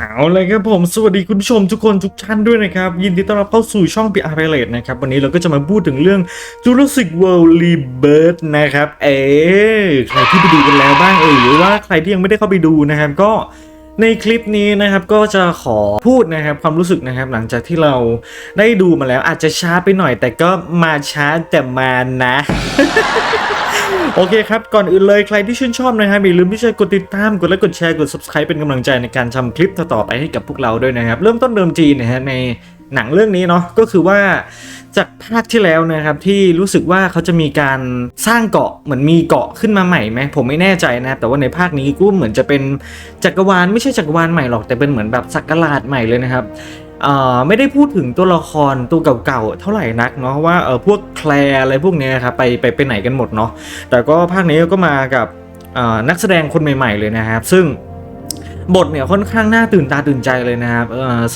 เอาเลยครับผมสวัสดีคุณผู้ชมทุกคนทุกท่านด้วยนะครับ ยินดีต้อนรับเข้าสู่ช่อง PR p i l a t นะครับ วันนี้เราก็จะมาพูดถึงเรื่อง Jurassic World Rebirth นะครับ เอ๊ใครที่ไปดูกันแล้วบ้างเอ่หรือว่าใครที่ยังไม่ได้เข้าไปดูนะครับ ก็ ในคลิปนี้นะครับก็จะขอพูดนะครับความรู้สึกนะครับหลังจากที่เราได้ดูมาแล้วอาจจะช้าไปหน่อย แต่ก็มาช้าแต่มานะ โอเคครับ ก่อนอื่นเลยใครที่ชื่นชอบนะครับอย่าลืมที่จะกดติดตามกดไลค์กดแชร์กด subscribe เป็นกำลังใจในการทำคลิปต่อๆไปให้กับพวกเราด้วยนะครับ เริ่มต้นเดิมจีนนะฮะในหนังเรื่องนี้เนาะก็คือว่า จากภาคที่แล้วนะครับที่รู้สึกว่าเขาจะมีการสร้างเกาะเหมือนมีเกาะขึ้นมาใหม่ไหมผมไม่แน่ใจนะครับแต่ว่าในภาคนี้ก็เหมือนจะเป็นจักรวาลไม่ใช่จักรวาลใหม่หรอกแต่เป็นเหมือนแบบสักราชใหม่เลยนะครับไม่ได้พูดถึงตัวละครตัวเก่าๆเท่าไหร่นักเนาะว่าเออพวกแคลร์อะไรพวกเนี้ยครับไปไปไปไหนกันหมดเนาะแต่ก็ภาคนี้ก็มากับนักแสดงคนใหม่ ๆเลยนะครับ ซึ่ง บทเนี่ยค่อนข้างน่าตื่นตาตื่นใจเลยนะครับ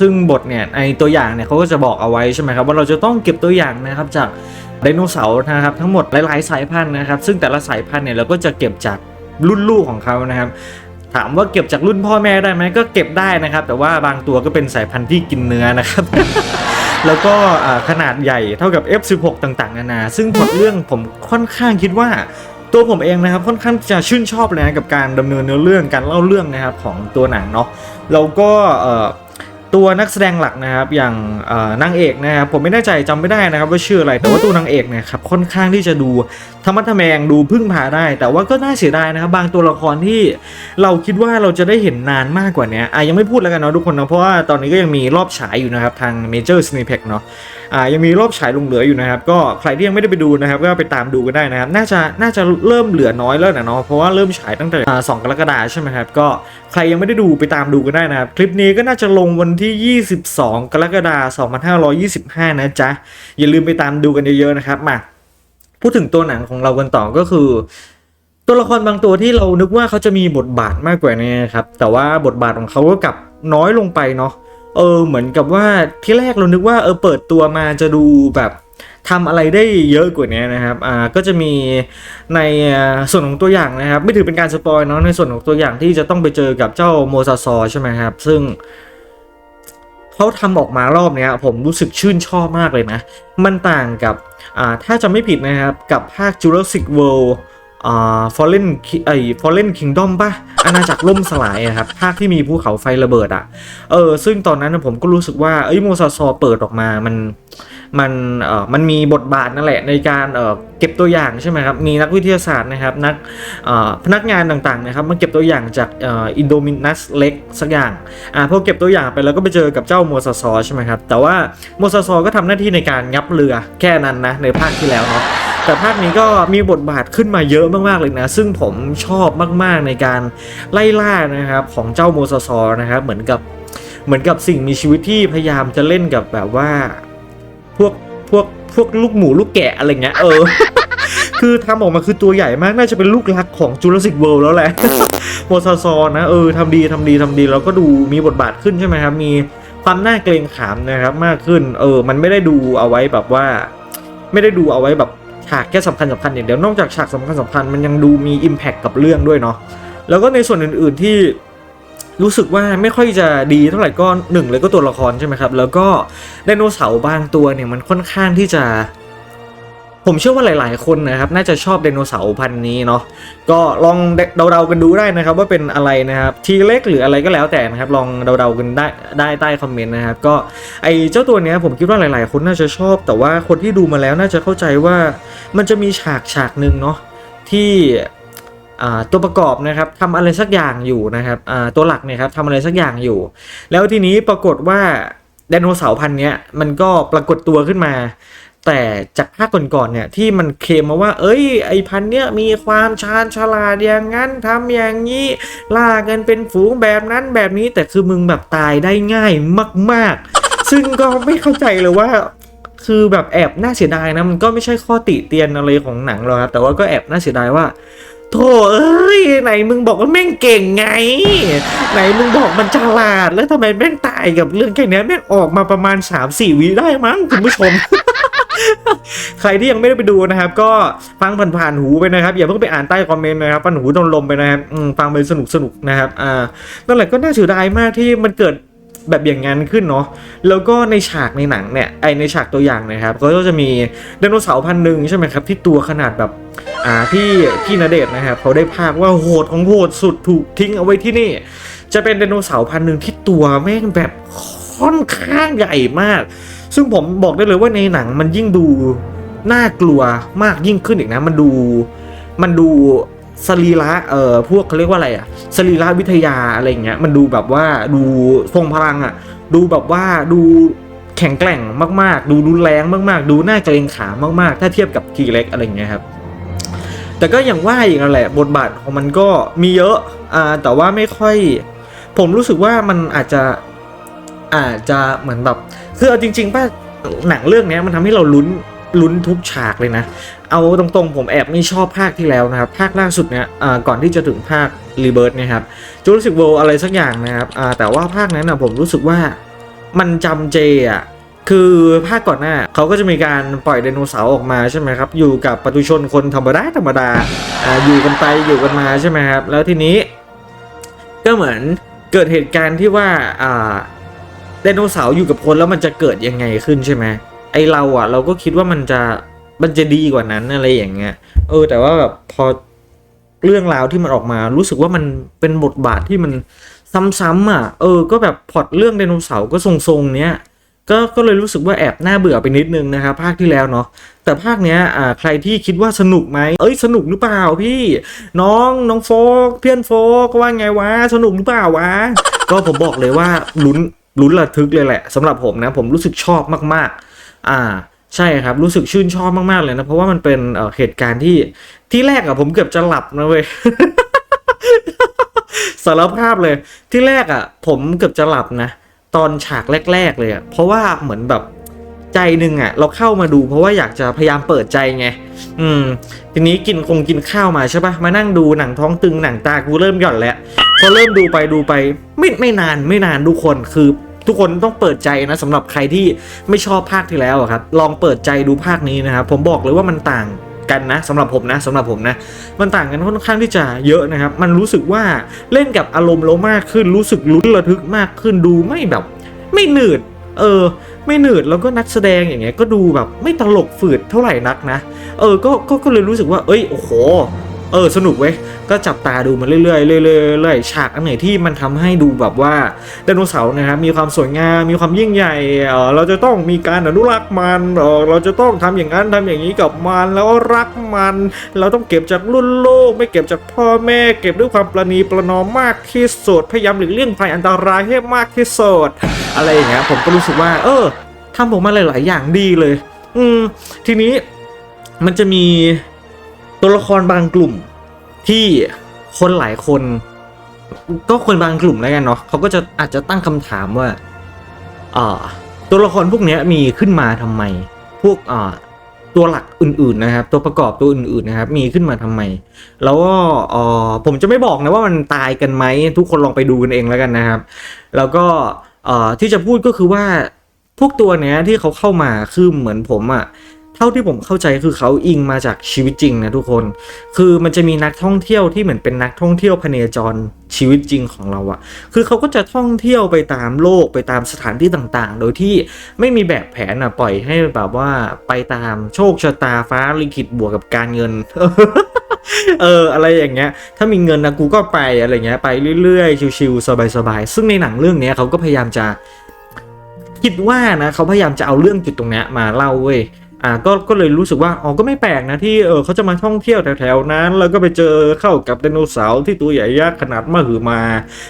ซึ่งบทเนี่ยในตัวอย่างเนี่ยเขาก็จะบอกเอาไว้ใช่ไหมครับว่าเราจะต้องเก็บตัวอย่างนะครับจากไดโนเสาร์นะครับทั้งหมดหลายๆสายพันธุ์นะครับ ซึ่งแต่ละสายพันธุ์เนี่ยเราก็จะเก็บจากรุ่นลูกของเขานะครับถามว่าเก็บจากรุ่นพ่อแม่ได้ไหมก็เก็บได้นะครับ แต่ว่าบางตัวก็เป็นสายพันธุ์ที่กินเนื้อนะครับ แล้วก็ขนาดใหญ่เท่ากับ F16 ต่างๆ นานา ซึ่งพอเรื่องผมค่อนข้างคิดว่า ตัวผมเองนะครับค่อนข้างจะชื่นชอบเลยนะกับการดำเนินเนื้อเรื่องการเล่าเรื่องนะครับของตัวหนังเนาะแล้วก็ ตัวนักแสดงหลักนะครับอย่างนางเอกนะครับผมไม่แน่ใจจำไม่ได้นะครับว่าชื่ออะไรแต่ว่าตัวนางเอกเนี่ยครับค่อนข้างที่จะดูธรรมะทแมงดูพึ่งพาได้ แต่ว่าก็น่าเสียดายนะครับบางตัวละครที่เราคิดว่าเราจะได้เห็นนานมากกว่านี้อะยังไม่พูดแล้วกันเนาะทุกคนเนาะเพราะว่าตอนนี้ก็ยังมีรอบฉายอยู่นะครับทาง Major Cineplex เนาะอ่ายังมีรอบฉายลงเหลืออยู่นะครับก็ใครที่ยังไม่ได้ไปดูนะครับก็ไปตามดูกันได้นะครับน่าจะน่าจะเริ่มเหลือน้อยแล้วนะเนาะเพราะว่าเริ่มฉายตั้งแต่สอ่า2กรกฎาคมใช่ไหมครับก็ใครยังไม่ได้ดูไปตามดูกันได้นะครับคลิปนี้ก็น่าจะลงวันที่ 22 กรกฎาคม2525 นะจ๊ะ อย่าลืมไปตามดูกันเยอะๆนะครับ มาพูดถึงตัวหนังของเรากันต่อก็คือ ตัวละครบางตัวที่เรานึกว่าเขาจะมีบทบาทมากกว่านี้นะครับ แต่ว่าบทบาทของเขาก็กลับน้อยลงไปเนาะเออเหมือนกับว่าที่แรกเรานึกว่าเออเปิดตัวมาจะดูแบบทำอะไรได้เยอะกว่านี้นะครับ อ่า ก็จะมีในส่วนของตัวอย่างนะครับ ไม่ถือเป็นการสปอยเนาะ ในส่วนของตัวอย่างที่จะต้องไปเจอกับเจ้าโมซาซอใช่ไหมครับ ซึ่ง เขาทำออกมารอบเนี้ยผมรู้สึกชื่นชอบมากเลยนะ มันต่างกับอ่าถ้าจะไม่ผิดนะครับกับภาค Jurassic World อ่า Fallen ไอ้ Fallen Kingdom ป่ะอาณาจักรล่มสลายอะครับภาคที่มีภูเขาไฟระเบิดอะเออซึ่งตอนนั้นนะผมก็รู้สึกว่าเอ้ยโมซาซอเปิดออกมามัน มันเออมันมีบทบาทนั่นแหละในการเออเก็บตัวอย่างใช่ไหมครับมีนักวิทยาศาสตร์นะครับนักเออพนักงานต่างๆนะครับมาเก็บตัวอย่างจากเอินโดมินัสเล็กสักอย่างอ่าพอเก็บตัวอย่างไปแล้วก็ไปเจอกับเจ้าโมซาซอใช่ไหมครับแต่ว่าโมซาซอก็ทำหน้าที่ในการงับเรือแค่นั้นนะในภาคที่แล้วเนาะแต่ภาคนี้ก็มีบทบาทขึ้นมาเยอะมากๆเลยนะ ซึ่งผมชอบมากๆในการไล่ล่านะครับของเจ้าโมซาซอร์นะครับเหมือนกับเหมือนกับสิ่งมีชีวิตที่พยายามจะเล่นกับแบบว่า พวกพวกพวกลูกหมูลูกแกะอะไรเงี้ยเออ คือทำออกมาคือตัวใหญ่มากน่าจะเป็นลูกรักของจูราสสิกเวิลด์แล้วแหละโมซาซอนะเออทำดีทำดีทำดีแล้วก็ดูมีบทบาทขึ้นใช่ไหมครับ มีความน่าเกรงขามนะครับมากขึ้น เออ มันไม่ได้ดูเอาไว้แบบว่า ไม่ได้ดูเอาไว้แบบฉากแค่สำคัญสำคัญอย่างเดียวนอกจากฉากสำคัญสำคัญมันยังดูมี Impact กับเรื่องด้วยเนาะแล้วก็ในส่วนอื่นๆที่ รู้สึกว่าไม่ค่อยจะดีเท่าไหร่ก็หนึ่งเลยก็ตัวละครใช่ไหมครับ แล้วก็ไดโนเสาร์บางตัวเนี่ยมันค่อนข้างที่จะ ผมเชื่อว่าหลาย ๆ คนนะครับ น่าจะชอบไดโนเสาร์พันนี้เนาะก็ลองเดาๆกันดูได้นะครับ ว่าเป็นอะไรนะครับทีเล็กหรืออะไรก็แล้วแต่นะครับ ลองเดาๆกันได้ได้ใต้คอมเมนต์นะครับ ก็ไอเจ้าตัวเนี้ยผมคิดว่าหลาย ๆ คนน่าจะชอบ แต่ว่าคนที่ดูมาแล้วน่าจะเข้าใจว่ามันจะมีฉากฉากหนึ่งเนาะที่ ตัวประกอบนะครับทำอะไรสักอย่างอยู่นะครับตัวหลักเนี่ยครับทำอะไรสักอย่างอยู่ แล้วทีนี้ปรากฏว่าไดโนเสาร์พันธุ์เนี้ยมันก็ปรากฏตัวขึ้นมา แต่จากภาคก่อนๆเนี่ยที่มันเคลมมาว่า เอ้ยไอพันธุ์เนี้ยมีความชาญฉลาดอย่างนั้นทำอย่างนี้ล่ากันเป็นฝูงแบบนั้นแบบนี้แต่คือมึงแบบตายได้ง่ายมาก ๆ ซึ่งก็ไม่เข้าใจเลยว่าคือแบบแอบน่าเสียดายนะมันก็ไม่ใช่ข้อติเตียนอะไรของหนังหรอกครับแต่ว่าก็แอบน่าเสียดายว่า โธ่เอ้ยไหนมึงบอกว่าแม่งเก่งไง ไหนมึงบอกมันฉลาดแล้วทำไมแม่งตายกับเรื่องแค่นี้แม่งออกมาประมาณ 3-4วิได้มั้งคุณผู้ชมใครที่ยังไม่ได้ไปดูนะครับ ก็ฟังผ่านๆหูไปนะครับ อย่าเพิ่งไปอ่านใต้คอมเมนต์นะครับฟังหูโดนลมไปนะครับฟังไปสนุกสนุกๆนะครับอ่านั่นแหละก็น่าเสียดายมากที่มันเกิด แบบอย่างนั้นขึ้นเนาะแล้วก็ในฉากในหนังเนี่ยไอในฉากตัวอย่างนะครับก็จะมีไดโนเสาร์พันหนึ่งใช่ไหมครับที่ตัวขนาดแบบอ่าที่ที่นเดชน์นะครับเขาได้ภาคว่าโหดของโหดสุดถูกทิ้งเอาไว้ที่นี่ จะเป็นไดโนเสาร์พันหนึ่งที่ตัวแม่งแบบค่อนข้างใหญ่มาก ซึ่งผมบอกได้เลยว่าในหนังมันยิ่งดูน่ากลัวมากยิ่งขึ้นอีกนะมันดูมันดู สรีระเอ่อพวกเขาเรียกว่าอะไรอะสรีระวิทยาอะไรเงี้ยมันดูแบบว่าดูทรงพลังอะดูแบบว่าดูแข็งแกร่งมากๆ ดูรุนแรงมากๆ ดูน่าเกรงขามมากๆ ถ้าเทียบกับทีเล็กอะไรเงี้ยครับแต่ก็อย่างว่าอย่างนั้นแหละบทบาทของมันก็มีเยอะอ่าแต่ว่าไม่ค่อย ผมรู้สึกว่ามันอาจจะอาจจะเหมือนแบบคือเอาจริงๆป่ะหนังเรื่องนี้มันทำให้เราลุ้น ลุ้นทุกฉากเลยนะ เอาตรงๆ ผมแอบไม่ชอบภาคที่แล้วนะครับ ภาคล่าสุดเนี่ยก่อนที่จะถึงภาครีเบิร์ตนะครับจูรู้สึกโวอะไรสักอย่างนะครับแต่ว่าภาคนั้นนะผมรู้สึกว่ามันจำเจอะคือภาคก่อนหน้าเขาก็จะมีการปล่อยไดโนเสาร์ออกมาใช่ไหมครับ อยู่กับปตุชนคนธรรมดาธรรมดาออยู่กันไปอยู่กันมาใช่ไหมครับ แล้วทีนี้ ก็เหมือนเกิดเหตุการณ์ที่ว่าไดโนเสาร์อยู่กับคนแล้วมันจะเกิดยังไงขึ้นใช่ไหม ไอเราอะ เราก็คิดว่ามันจะมันจะดีกว่านั้นอะไรอย่างเงี้ยเออ แต่ว่าแบบพอเรื่องราวที่มันออกมา รู้สึกว่ามันเป็นบทบาทที่มันซ้ำๆอะ เออ ก็แบบพอตเรื่องไดโนเสาร์ก็ทรงๆเนี้ยก็ก็เลยรู้สึกว่าแอบน่าเบื่อไปนิดนึงนะครับภาคที่แล้วเนาะแต่ภาคเนี้ยอ่าใครที่คิดว่าสนุกไหมเอ้ยสนุกหรือเปล่าพี่ น้องน้องโฟกเพื่อนโฟกว่าไงวะสนุกหรือเปล่าวะ ก็ผมบอกเลยว่าลุ้นลุ้นระทึกเลยแหละสำหรับผมนะ ผมรู้สึกชอบมากๆ อ่าใช่ครับ รู้สึกชื่นชอบมากๆเลยนะ เพราะว่ามันเป็นเเหตุการณ์ที่ที่แรกอะผมเกือบจะหลับนะเว้ยสารภาพเลยที่แรกอะผมเกือบจะหลับนะ ตอนฉากแรก ๆ เลยอะเพราะว่าเหมือนแบบใจหนึ่งอะเราเข้ามาดู เพราะว่าอยากจะพยายามเปิดใจไง อืม ทีนี้กินคงกินข้าวมาใช่ปะมานั่งดูหนังท้องตึงหนังตากูเริ่มหย่อนแล้วพอเริ่มดูไปดูไป ไม่ไม่นานไม่นานทุกคนคือ ทุกคนต้องเปิดใจนะสำหรับใครที่ไม่ชอบภาคที่แล้วอะครับลองเปิดใจดูภาคนี้นะครับผมบอกเลยว่ามันต่างกันนะสำหรับผมนะสำหรับผมนะ มันต่างกันค่อนข้างที่จะเยอะนะครับ มันรู้สึกว่าเล่นกับอารมณ์เรามากขึ้น รู้สึกลุ้นระทึกมากขึ้นดูไม่แบบ ไม่หนืด เออ ไม่หนืดแล้วก็นักแสดงอย่างเงี้ยก็ดูแบบไม่ตลกฝืดเท่าไหร่นักนะ เออก็ก็ก็เลยรู้สึกว่า เอ้ยโอ้โห เออสนุกเว้ยก็จับตาดูมันเรื่อยๆเรื่อยๆเรื่อยๆฉากอันไหนที่มันทำให้ดูแบบว่าไดโนเสาร์นะครับมีความสวยงามมีความยิ่งใหญ่เออเราจะต้องมีการอนุรักษ์มันเออเราจะต้องทำอย่างนั้นทำอย่างนี้กับมันแล้วรักมัน เราต้องเก็บจากรุ่นลูกไม่เก็บจากพ่อแม่ เก็บด้วยความประนีประนอมมากที่สุดพยายามหลีกเลี่ยงภัยอันตรายให้มากที่สุดอะไรอย่างเงี้ยผมก็รู้สึกว่า เออทำผมมาหลาย ๆ อย่างดีเลย อืมทีนี้มันจะมี ตัวละครบางกลุ่มที่คนหลายคน ก็คนบางกลุ่มแล้วกันเนาะเขาก็จะอาจจะตั้งคำถามว่าอ่าตัวละครพวกนี้มีขึ้นมาทำไม พวกอ่าตัวหลักอื่นๆนะครับ ตัวประกอบตัวอื่นๆนะครับ มีขึ้นมาทำไม แล้วก็ผมจะไม่บอกนะว่ามันตายกันไหมทุกคนลองไปดูกันเองแล้วกันนะครับ แล้วก็ที่จะพูดก็คือว่าพวกตัวเนี้ยที่เขาเข้ามาคือเหมือนผมอะ เท่าที่ผมเข้าใจคือเขาอิงมาจากชีวิตจริงนะทุกคน คือมันจะมีนักท่องเที่ยวที่เหมือนเป็นนักท่องเที่ยวพเนจรชีวิตจริงของเราอะคือเขาก็จะท่องเที่ยวไปตามโลกไปตามสถานที่ต่างๆ โดยที่ไม่มีแบบแผนอะปล่อยให้แบบว่าไปตามโชคชะตาฟ้าลิขิตบวกกับการเงิน เอออะไรอย่างเงี้ย ถ้ามีเงินนะกูก็ไปอะไรเงี้ยไปเรื่อยๆชิวๆสบายๆซึ่งในหนังเรื่องนี้เขาก็พยายามจะคิดว่านะเขาพยายามจะเอาเรื่องจุดตรงเนี้ยมาเล่าเว้ย อ่าก็ก็เลยรู้สึกว่าอ๋อก็ไม่แปลกนะที่เออเขาจะมาท่องเที่ยวแถวๆนั้น แล้วก็ไปเจอเข้ากับไดโนเสาร์ที่ตัวใหญ่ยักษ์ขนาดมหึมา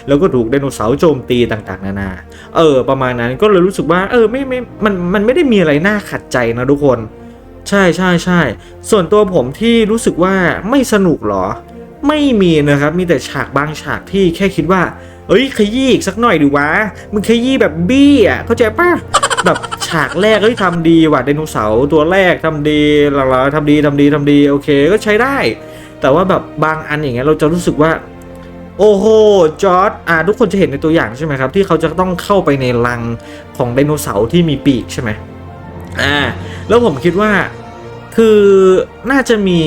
แล้วก็ถูกไดโนเสาร์โจมตีต่างๆ นานาเออ ประมาณนั้นก็เลยรู้สึกว่า เออไม่ไม่มันมันไม่ได้มีอะไรน่าขัดใจนะทุกคน ใช่ใช่ใช่ส่วนตัวผมที่รู้สึกว่าไม่สนุกเหรอ ไม่มีนะครับมีแต่ฉากบางฉากที่แค่คิดว่าเอ้ยขยี้อีกสักหน่อยดิวะมึงขยี้แบบบี้อะเข้าใจปะ แบบฉากแรกเอ้ยทำดีว่ะไดโนเสาร์ตัวแรกทำดีหลังๆทำดีทำดีทำดีโอเคก็ใช้ได้ แต่ว่าแบบบางอันอย่างเงี้ยเราจะรู้สึกว่า โอ้โหจอร์ดอ่าทุกคนจะเห็นในตัวอย่างใช่ไหมครับ ที่เขาจะต้องเข้าไปในรังของไดโนเสาร์ที่มีปีกใช่ไหมอ่าแล้วผมคิดว่าคือน่าจะมี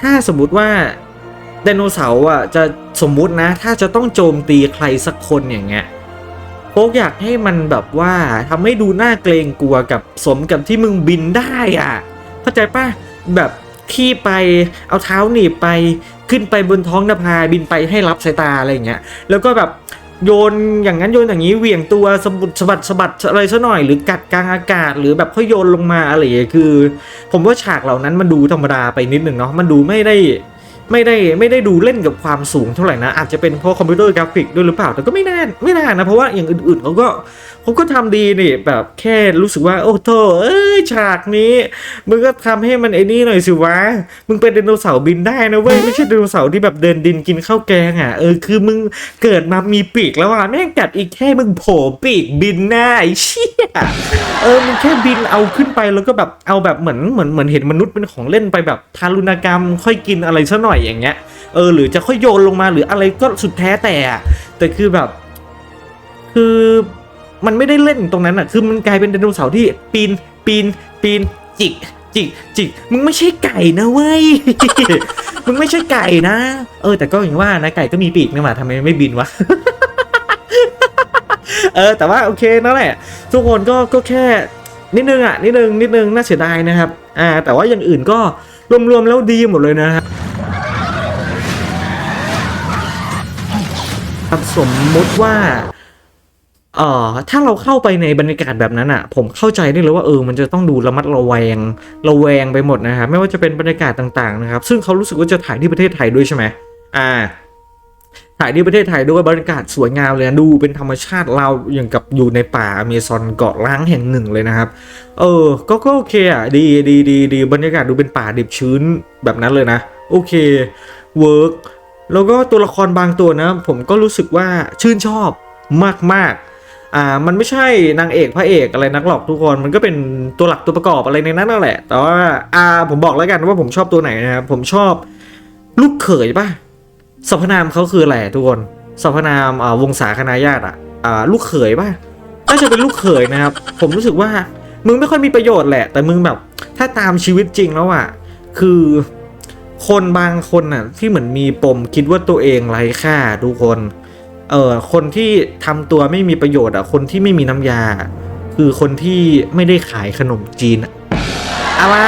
ถ้าสมมติว่าไดโนเสาร์อะจะสมมุตินะ ถ้าจะต้องโจมตีใครสักคนอย่างเงี้ย โป๊กอยากให้มันแบบว่าทำให้ดูน่าเกรงกลัวกับสมกับที่มึงบินได้อะ เข้าใจปะแบบขี่ไปเอาเท้าหนีไปขึ้นไปบนท้องนภาบินไปให้รับสายตาอะไรอย่างเงี้ยแล้วก็แบบโยนอย่างนั้นโยนอย่างนี้เหวี่ยงตัวสะบุดสะบัดสะบัดอะไรซะหน่อยหรือกัดกลางอากาศ หรือแบบค่อยโยนลงมาอะไรอย่างเงี้ยคือ ผมว่าฉากเหล่านั้นมันดูธรรมดาไปนิดหนึ่งเนาะมันดูไม่ได้ ไม่ได้ไม่ได้ดูเล่นกับความสูงเท่าไหร่นะ อาจจะเป็นเพราะคอมพิวเตอร์กราฟิกด้วยหรือเปล่าแต่ก็ไม่แน่ไม่น่านะเพราะว่าอย่างอื่นๆเขาก็ เขาก็ทำดีนี่แบบแค่รู้สึกว่า โอ้โถเอ้ยฉากนี้มึงก็ทำให้มันไอ้นี่หน่อยสิวะมึงเป็นไดโนเสาร์บินได้นะเว้ยไม่ใช่ไดโนเสาร์ที่แบบเดินดินกินข้าวแกงอะเออคือมึงเกิดมามีปีกแล้วอะแม่งกัดอีกแค่มึงโผล่ปีกบินหน้าไอ้เชี่ยเออมึงแค่บินเอาขึ้นไปแล้วก็แบบเอาแบบเหมือนเหมือนเหมือนเห็นมนุษย์เป็นของเล่นไปแบบทารุณกรรม ค่อยกินอะไรซะหน่อยอย่างเงี้ยเออหรือจะค่อยโยนลงมาหรืออะไรก็สุดแท้แต่แต่คือแบบ คือ มันไม่ได้เล่นตรงนั้นอะ คือมันกลายเป็นไดโนเสาร์ที่ปีนปีนปีนจิกจิกจิกมึงไม่ใช่ไก่นะเว้ย มึงไม่ใช่ไก่นะ เออ แต่ก็อย่างว่านะไก่ก็มีปีกนี่หว่าทำไมไม่บินวะเออแต่ว่าโอเคนั่นแหละ ทุกคนก็ก็แค่นิดนึงอะนิดนึงนิดนึงน่าเสียดายนะครับอ่าแต่ว่าอย่างอื่นก็รวมๆแล้วดีหมดเลยนะครับครับสมมุติว่า เอ่อถ้าเราเข้าไปในบรรยากาศแบบนั้นอะ ผมเข้าใจได้เลยว่าเออมันจะต้องดูระมัดระแวงระแวงไปหมดนะครับไม่ว่าจะเป็นบรรยากาศต่างๆนะครับ ซึ่งเขารู้สึกว่าจะถ่ายที่ประเทศไทยด้วยใช่ไหมอ่า ถ่ายที่ประเทศไทยด้วยบรรยากาศสวยงามเลยนะดูเป็นธรรมชาติเราอย่างกับอยู่ในป่าอเมซอนเกาะล้างแห่งหนึ่งเลยนะครับ เออ ก็ก็โอเคอะดีดีดีดีบรรยากาศดูเป็นป่าดิบชื้นแบบนั้นเลยนะ โอเคเวิร์กแล้วก็ตัวละครบางตัวนะ ผมก็รู้สึกว่าชื่นชอบมากๆ อ่ามันไม่ใช่นางเอกพระเอกอะไรนักหรอกทุกคนมันก็เป็นตัวหลักตัวประกอบอะไรในนั้นนั่นแหละ แต่ว่าอ่าผมบอกแล้วกันว่าผมชอบตัวไหนนะครับผมชอบลูกเขยป่ะสรรพนามเขาคืออะไรทุกคนสรรพนามอ่าวงศาคณาญาติอะอ่าลูกเขยป่ะน่าจะเป็นลูกเขยนะครับ ผมรู้สึกว่ามึงไม่ค่อยมีประโยชน์แหละ แต่มึงแบบ ถ้าตามชีวิตจริงแล้วอะคือคนบางคนอะที่เหมือนมีปมคิดว่าตัวเองไร้ค่าทุกคน เออคนที่ทำตัวไม่มีประโยชน์อะคนที่ไม่มีน้ำยา คือคนที่ไม่ได้ขายขนมจีนอะอะไร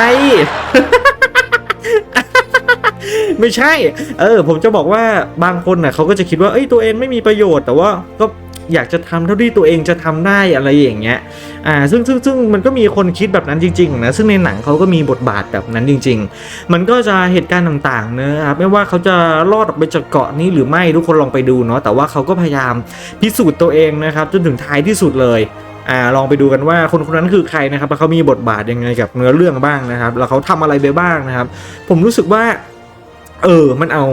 ไม่ใช่ เออ ผมจะบอกว่าบางคนน่ะเขาก็จะคิดว่าเอ้ยตัวเองไม่มีประโยชน์แต่ว่าก็ อยากจะทำเท่าที่ตัวเองจะทำได้อะไรอย่างเงี้ย อ่า ซึ่งซึ่งซึ่งมันก็มีคนคิดแบบนั้นจริงๆนะ ซึ่งในหนังเขาก็มีบทบาทแบบนั้นจริง ๆ มันก็จะเหตุการณ์ต่างๆนะครับไม่ว่าเขาจะรอดออกไปจากเกาะนี้หรือไม่ทุกคนลองไปดูเนาะ แต่ว่าเขาก็พยายามพิสูจน์ตัวเองนะครับ จนถึงท้ายที่สุดเลยอ่าลองไปดูกันว่าคนคนนั้นคือใครนะครับแล้วเขามีบทบาทยังไงกับเนื้อเรื่องบ้างนะครับ แล้วเขาทำอะไรไปบ้างนะครับ ผมรู้สึกว่า เออ มันเอา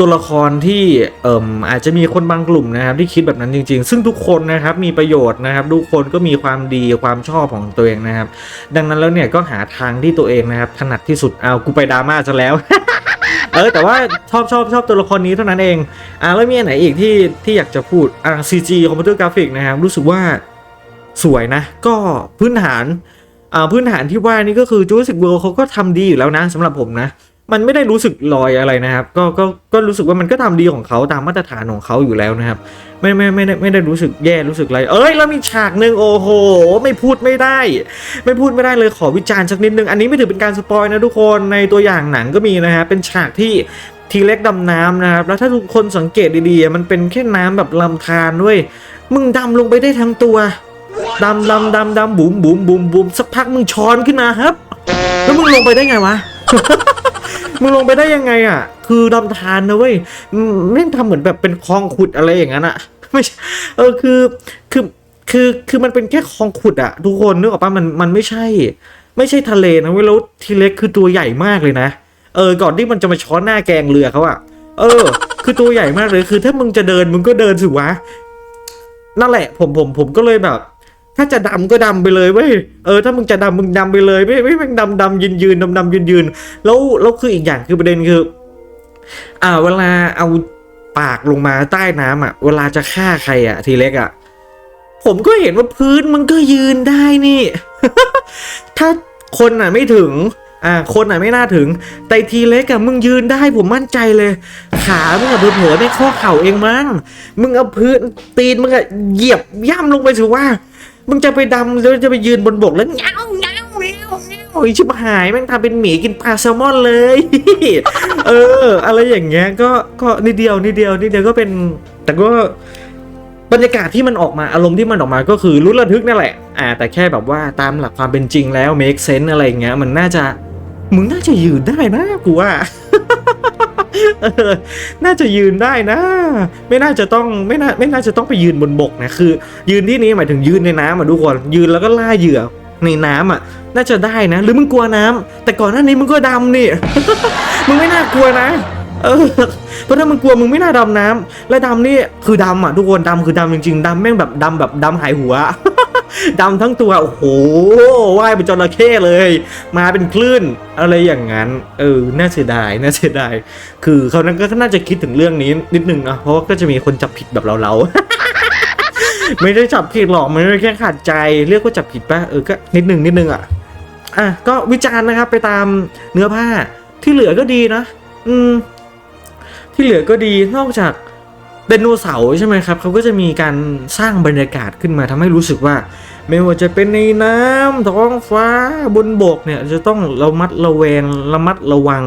ตัวละครที่เอ่มอาจจะมีคนบางกลุ่มนะครับที่คิดแบบนั้นจริง ๆ ซึ่งทุกคนนะครับมีประโยชน์นะครับ ทุกคนก็มีความดีความชอบของตัวเองนะครับ ดังนั้นแล้วเนี่ยก็หาทางที่ตัวเองนะครับถนัดที่สุดเอากูไปดราม่าซะแล้วเออแต่ว่าชอบชอบชอบตัวละครนี้เท่านั้นเองอ่าแล้วมีอันไหนอีกที่ที่อยากจะพูดอ่า CG คอมพิวเตอร์กราฟิกนะครับรู้สึกว่าสวยนะ ก็พื้นฐานอ่าพื้นฐานที่ว่านี่ก็คือ Jurassic World เขาก็ทำดีอยู่แล้วนะสำหรับผมนะ มันไม่ได้รู้สึกลอยอะไรนะครับ ก็ก็ก็รู้สึกว่ามันก็ทำดีของเขาตามมาตรฐานของเขาอยู่แล้วนะครับ ไม่ไม่ไม่ได้ไม่ได้รู้สึกแย่รู้สึกอะไร เอ้ยแล้วมีฉากหนึ่งโอ้โห ไม่พูดไม่ได้ ไม่พูดไม่ได้เลยขอวิจารณ์สักนิดนึง อันนี้ไม่ถือเป็นการสปอยนะทุกคนในตัวอย่างหนังก็มีนะฮะเป็นฉากที่ทีเล็กดำน้ำนะครับ แล้วถ้าทุกคนสังเกตดีๆ มันเป็นแค่น้ำแบบลำธารด้วย มึงดำลงไปได้ทั้งตัวดำดำดำดำบุ๋มบุ๋มบุ๋มบุ๋มสักพักมึงช้อนขึ้นมาครับ แล้วมึงลงไปได้ไงวะ มึงลงไปได้ยังไงอะ คือดำทานนะเว้ยอืมแม่งทำเหมือนแบบเป็นคลองขุดอะไรอย่างนั้นอะไม่ใช่เออคือคือคือคือมันเป็นแค่คลองขุดอะ ทุกคนนึกออกปะมันมันไม่ใช่ ไม่ใช่ทะเลนะเว้ยแล้วทีเล็กคือตัวใหญ่มากเลยนะเออก่อนที่มันจะมาช้อนหน้าแกงเรือเขาอะเออ คือตัวใหญ่มากเลยคือ ถ้ามึงจะเดินมึงก็เดินสิวะนั่นแหละ ผมผมผมก็เลยแบบ ถ้าจะดำก็ดำไปเลยเว้ยเออถ้ามึงจะดำมึงดำไปเลยไม่ไม่แม่งดำดำยืนยืนดำดำยืนยืนแล้วแล้วคืออีกอย่างคือประเด็นคือ อ่า เวลาเอาปากลงมาใต้น้ำอะ เวลาจะฆ่าใครอะ ทีเล็กอะ ผมก็เห็นว่าพื้นมันก็ยืนได้นี่ ถ้าคนอะไม่ถึง อ่า คนอะไม่น่าถึง แต่ทีเล็กอะมึงยืนได้ผมมั่นใจเลย ขามึงอะเผลอๆไม่ข้อเข่าเองมั้งมึงเอาพื้นตีนมึงอะเหยียบย่ำลงไปถือว่า มึงจะไปดำแล้วจะไปยืนบนบกแล้วเงาเงาเงาเงาโอ้ยชิบหายแม่งทำเป็นหมีกินปลาแซลมอนเลย เออ อะไรอย่างเงี้ยก็ก็นิดเดียวนิดเดียวนิดเดียวก็เป็น แต่ก็บรรยากาศที่มันออกมาอารมณ์ที่มันออกมาก็คือรุนระทึกนั่นแหละ อ่า แต่แค่แบบว่าตามหลักความเป็นจริงแล้ว make sense อะไรอย่างเงี้ย มันน่าจะ มึงน่าจะยืนได้นะกูว่า น่าจะยืนได้นะ ไม่น่าจะต้องไม่น่าไม่น่าจะต้องไปยืนบนบกนะคือ ยืนที่นี้หมายถึงยืนในน้ำอะทุกคนยืนแล้วก็ล่าเหยื่อในน้ำอะ น่าจะได้นะ หรือมึงกลัวน้ำแต่ก่อนหน้านี้มึงก็ดำนี่ มึงไม่น่ากลัวนะ เออเพราะถ้ามึงกลัวมึงไม่น่าดำน้ำและดำนี่คือดำอะทุกคนดำคือดำจริงๆดำแม่งแบบดำแบบดำหายหัวดำทั้งตัวโอ้โหว่ายเป็นจระเข้เลย มาเป็นคลื่นอะไรอย่างนั้น เออน่าเสียดายน่าเสียดายคือเขานั้นก็น่าจะคิดถึงเรื่องนี้นิดนึงนะเพราะว่าก็จะมีคนจับผิดแบบเราๆไม่ได้จับผิดหรอกมันแค่ขาดใจเรียกว่าจับผิดป่ะเออก็นิดนึงนิดนึงอะอะก็วิจารณ์นะครับไปตามเนื้อผ้าที่เหลือก็ดีนะ อืม ที่เหลือก็ดีนอกจากไดโนเสาร์ใช่ไหมครับเขาก็จะมีการสร้างบรรยากาศขึ้นมาทำให้รู้สึกว่า ไม่ว่าจะเป็นในน้ำท้องฟ้าบนบกเนี่ยจะต้องระมัดระแวงระมัดระวัง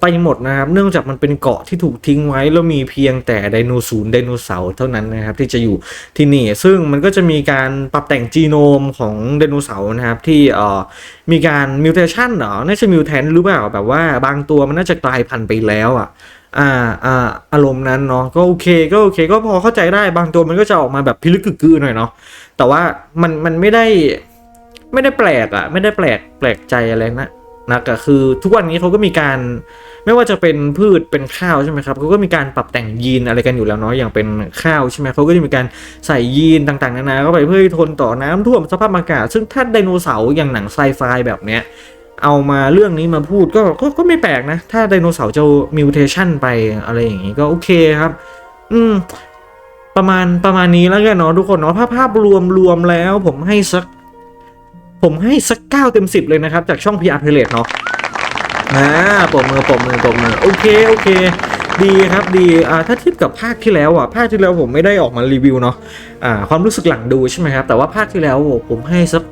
ไปหมดนะครับ เนื่องจากมันเป็นเกาะที่ถูกทิ้งไว้แล้วมีเพียงแต่ไดโนศูนย์ไดโนเสาร์เท่านั้นนะครับที่จะอยู่ที่นี่ ซึ่งมันก็จะมีการปรับแต่งจีโนมของไดโนเสาร์นะครับที่เอ่อมีการมิวเทชันเหรอน่าจะมิวแทนหรือเปล่าแบบว่าบางตัวมันน่าจะกลายพันธุ์ไปแล้วอะ อ่าอ่าอารมณ์นั้นเนาะก็โอเคก็โอเค ก็พอเข้าใจได้บางตัวมันก็จะออกมาแบบพิลึกกึกกือหน่อยเนาะแต่ว่ามันมันไม่ได้ไม่ได้แปลกอะ่ะไม่ได้แปลกแปลกใจอะไรนะนะก็คือทุกวันนี้เขาก็มีการไม่ว่าจะเป็นพืชเป็นข้าวใช่ไหมครับเขาก็มีการปรับแต่งยีนอะไรกันอยู่แล้วเนาะอย่างเป็นข้าวใช่ไหมเขาก็จะมีการใส่ยีนต่างๆนานาเข้าไปเพื่อทนต่อน้ำท่วมสภาพอากาศ ซึ่งถ้าไดโนเสาร์อย่างหนังไซไฟแบบเนี้ย เอามาเรื่องนี้มาพูดก็ก็ก็ไม่แปลกนะ ถ้าไดโนเสาร์จะมิวเทชันไปอะไรอย่างนี้ก็โอเคครับ อืม ประมาณประมาณนี้แล้วกันเนาะทุกคนเนาะภาพภาพรวมรวมแล้ว ผมให้สัก ผมให้สักเก้าเต็มสิบเลยนะครับ จากช่อง PR p l a t เนาะอ่าปมมือปมมือปมมือโอเคโอเค ดีครับดีอ่าถ้าเทียบกับภาคที่แล้วอะภาคที่แล้วผมไม่ได้ออกมารีวิวเนาะอ่าความรู้สึกหลังดูใช่ไหมครับ แต่ว่าภาคที่แล้วผมให้สัก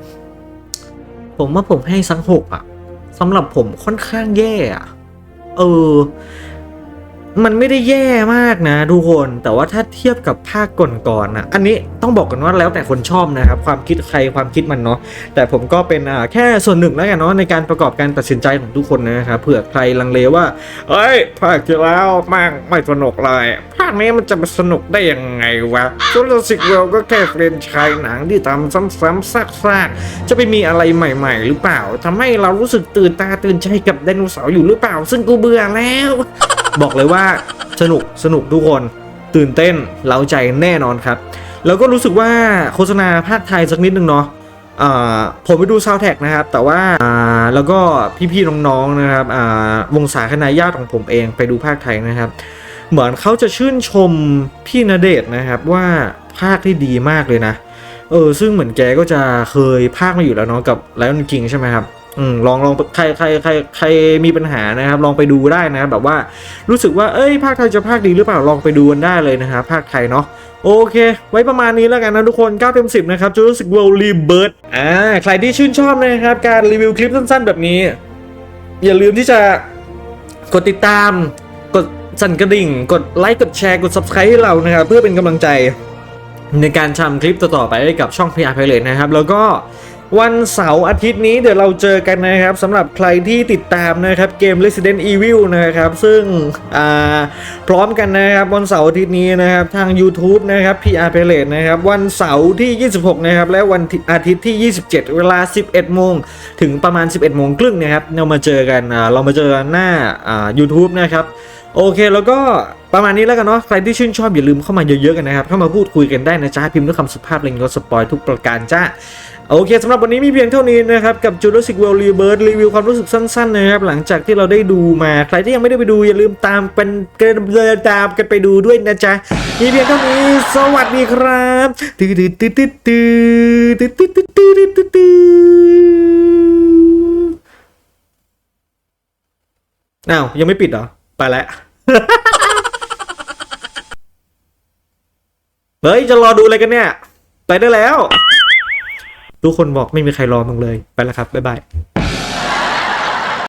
ผมว่าผมให้สักหกอะ สำหรับผมค่อนข้างแย่อะเออ มันไม่ได้แย่มากนะทุกคนแต่ว่าถ้าเทียบกับภาคก่อนๆนะอันนี้ต้องบอกกันว่าแล้วแต่คนชอบนะครับ ความคิดใครความคิดมันเนาะแต่ผมก็เป็นอ่าแค่ส่วนหนึ่งแล้วกันเนาะในการประกอบการตัดสินใจของทุกคนนะครับเผื่อใครลังเลว่าเอ้ยภาคที่แล้วมากไม่สนุกเลยภาคนี้มันจะมาสนุกได้ยังไงวะจูราสสิกเวลก็แค่เฟรนชายหนังที่ทำซ้ำๆซากๆจะไปมีอะไรใหม่ ๆ หรือเปล่าทำให้เรารู้สึกตื่นตาตื่นใจกับไดโนเสาร์อยู่หรือเปล่า ซึ่งกูเบื่อแล้ว บอกเลยว่าสนุกสนุกทุกคนตื่นเต้นเล้าใจแน่นอนครับ แล้วก็รู้สึกว่าโฆษณาภาคไทยสักนิดนึงเนาะผมไปดูซาวแท็กนะครับ แต่ว่าแล้วก็พี่ๆน้องๆนะครับวงสาคณะญาติของผมเองไปดูภาคไทยนะครับ เหมือนเขาจะชื่นชมพี่ณเดชน์นะครับว่าภาคที่ดีมากเลยนะ เออซึ่งเหมือนแกก็จะเคยภาคมาอยู่แล้วเนาะกับไลออนคิงใช่ไหมครับ อืมลองลองใครใครใครใครมีปัญหานะครับ ลองไปดูได้นะครับแบบว่ารู้สึกว่าเอ้ยภาคไทยจะภาคดีหรือเปล่าลองไปดูกันได้เลยนะครับภาคไทยเนาะโอเค ไว้ประมาณนี้แล้วกันนะทุกคน 9 เต็ม 10 นะครับ Jurassic World Rebirth อ่า ใครที่ชื่นชอบนะครับ การรีวิวคลิปสั้นๆ แบบนี้ อย่าลืมที่จะกดติดตาม กดสั่นกระดิ่ง กดไลค์ กดแชร์ กด subscribe ให้เรานะครับ เพื่อเป็นกำลังใจในการทำคลิปต่อๆไปให้กับช่อง PR Pilot นะครับ แล้วก็ วันเสาร์อาทิตย์นี้เดี๋ยวเราเจอกันนะครับสำหรับใครที่ติดตามนะครับเกม Resident Evil นะครับซึ่งพร้อมกันนะครับวันเสาร์อาทิตย์นี้นะครับทาง YouTube นะครับ PR Pilot นะครับวันเสาร์ที่ 26 นะครับและวันอาทิตย์ที่ 27 เวลา 11 โมง ถึงประมาณ 11 โมงครึ่งนะครับเรามาเจอกันเรามาเจอหน้าอ่า YouTube นะครับโอเคแล้วก็ประมาณนี้แล้วกันเนาะใครที่ชื่นชอบอย่าลืมเข้ามาเยอะๆกันนะครับ เข้ามาพูดคุยกันได้นะจ๊ะพิมพ์ด้วยคำสุภาพเล็งรถสปอยทุกประการจ้า โอเคสำหรับวันนี้มีเพียงเท่านี้นะครับ กับ Jurassic World Rebirth รีวิวความรู้สึกสั้นๆนะครับ หลังจากที่เราได้ดูมา ใครที่ยังไม่ได้ไปดูอย่าลืมตามเป็นกินเดินตามกันไปดูด้วยนะจ๊ะ มีเพียงเท่านี้ สวัสดีครับตื้อตื้อตื้อตื้อตื้อตื้อตื้อตื้อตื้อตื้อตื้ออ้าว ยังไม่ปิดเหรอ ไปแล้วเฮ้ย จะรอดูอะไรกันเนี่ย ไปได้แล้ว ทุกคนบอกไม่มีใครรอมึงเลย ไปแล้วครับ บ๊ายบาย